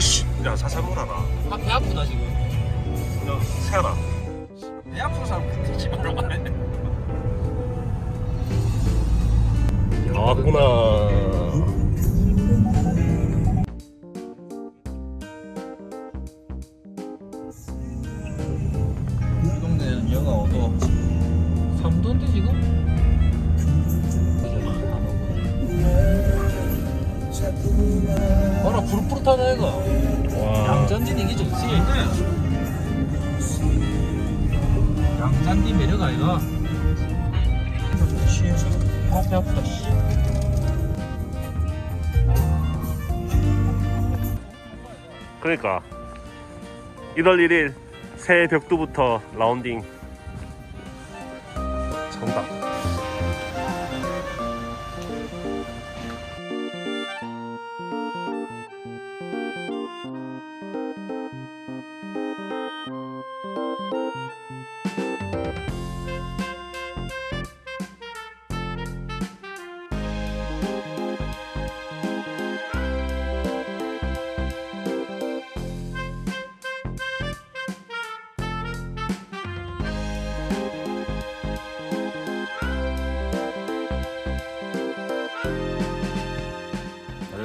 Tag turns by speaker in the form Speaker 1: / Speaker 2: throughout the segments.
Speaker 1: 자살 몰아라.
Speaker 2: 아, 배 아프다 지금.
Speaker 1: 야, 세아라.
Speaker 2: 배 아픈 사람 듣지 말라.
Speaker 1: 나왔구나.
Speaker 2: 이 동네는 영하 5도. 3도인데 지금? 푸릇푸릇하다 이거.
Speaker 1: 와.
Speaker 2: 양잔디는 이게 좋지. 양잔디 매력 아이가? 배 아프다 씨.
Speaker 1: 그러니까 1월 1일 새해 벽두부터 라운딩 정답.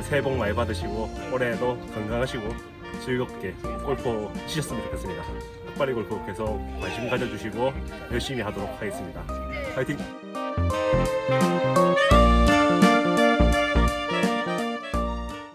Speaker 1: 새해 복 많이 받으시고 올해도 건강하시고 즐겁게 골프 치셨으면 좋겠습니다. 흑발이 골프 계속 관심 가져주시고 열심히 하도록 하겠습니다. 파이팅!